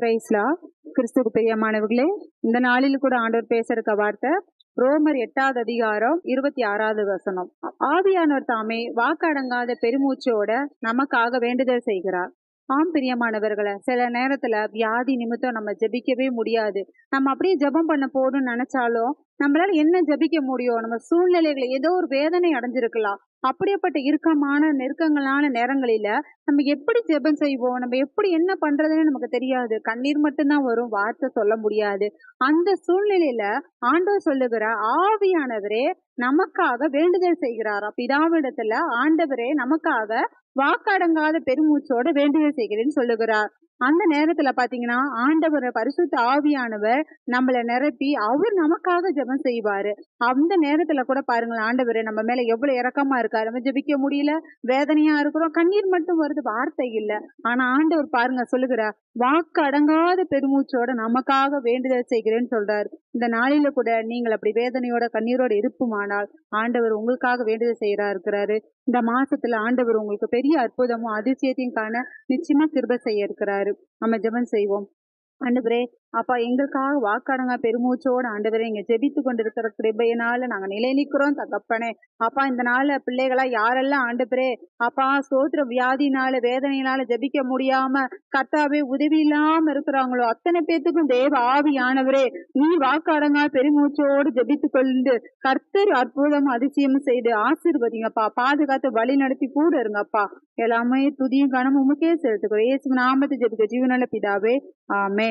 பிரைஸ்லா கிறிஸ்துக்கு பிரியமானவர்களே இந்த நாளில் கூட ஆண்டவர் பேசுறக்க வார்த்தை ரோமர் எட்டாவது அதிகாரம் இருபத்தி ஆறாவது வசனம். ஆவியானவர் தாமே வாக்கடங்காத பெருமூச்சோட நமக்காக வேண்டுதல் செய்கிறார். ஆம் பிரியமானவர்களை சில நேரத்துல வியாதி நிமித்தம் நம்ம ஜெபிக்கவே முடியாது. நம்ம அப்படியே ஜெபம் பண்ண போகணும்னு நினைச்சாலும் நம்மளால என்ன ஜெபிக்க முடியும்? நம்ம சூழ்நிலைகளை ஏதோ ஒரு வேதனை அடைஞ்சிருக்கலாம். அப்படியேப்பட்ட இறுக்கமான நெருக்கங்களான நேரங்களில நம்ம எப்படி ஜெபம் செய்வோம்? நம்ம எப்படி என்ன பண்றதுன்னு நமக்கு தெரியாது. கண்ணீர் மட்டும்தான் வரும் வார்த்தை சொல்ல முடியாது. அந்த சூழ்நிலையில ஆண்டவர் சொல்லுகிற ஆவியானவரே நமக்காக வேண்டுதல் செய்கிறாரா. பிதாவிடத்துல ஆண்டவரே நமக்காக வாக்கடங்காத பெருமூச்சோட வேண்டுதல் செய்கிறேன்னு சொல்லுகிறார். அந்த நேரத்துல பாத்தீங்கன்னா ஆண்டவர் பரிசுத்த ஆவியானவர் நம்மளை நிரப்பி அவர் நமக்காக ஜெபம் செய்வாரு. அந்த நேரத்துல கூட பாருங்களேன் ஆண்டவர் நம்ம மேல எவ்வளவு இறக்கமா இருக்காரு. நம்ம ஜெபிக்க முடியல வேதனையா இருக்கிறோம் கண்ணீர் மட்டும் வருது வார்த்தை இல்ல. ஆனா ஆண்டவர் பாருங்க சொல்லுகிறார் வாக்கு அடங்காத பெருமூச்சோட நமக்காக வேண்டுதல் செய்கிறேன்னு சொல்றாரு. இந்த நாளில கூட நீங்கள் அப்படி வேதனையோட கண்ணீரோட இருப்புமானால் ஆண்டவர் உங்களுக்காக வேண்டுதல் செய்யறா இருக்கிறாரு. இந்த மாசத்துல ஆண்டவர் உங்களுக்கு பெரிய அற்புதமும் அதிசயத்தையும் காண நிச்சயமா கிருப செய்ய இருக்கிறாரு. நம்ம ஜெபம் செய்வோம். ஆண்டவரே அப்பா எங்களுக்காக வாக்காடங்க பெருமூச்சோடு ஆண்டவரே இங்க ஜெபித்து கொண்டிருக்கிற கிருபையினால நாங்க நிலை நிற்கிறோம் தகப்பனே. அப்பா இந்த நாள் பிள்ளைகளா யாரெல்லாம் ஆண்டவரே அப்பா சோத்திர வியாதினால வேதனையினால ஜெபிக்க முடியாம கத்தாவே உதவி இல்லாம இருக்கிறாங்களோ அத்தனை பேத்துக்கும் தேவ ஆவியானவரே நீ வாக்காடங்க பெருமூச்சோடு ஜெபித்து கொண்டு கர்த்தர் அற்புதம் அதிசயம் செய்து ஆசீர்வதிங்கப்பா. பாதுகாத்து வழி நடத்தி கூட இருங்கப்பா. எல்லாமே துதியும் கனமும் உமக்கே செலுத்துக்கிறோம் இயேசு நாமத்தை ஜெபிக்க ஜீவனல பிதாவே ஆமே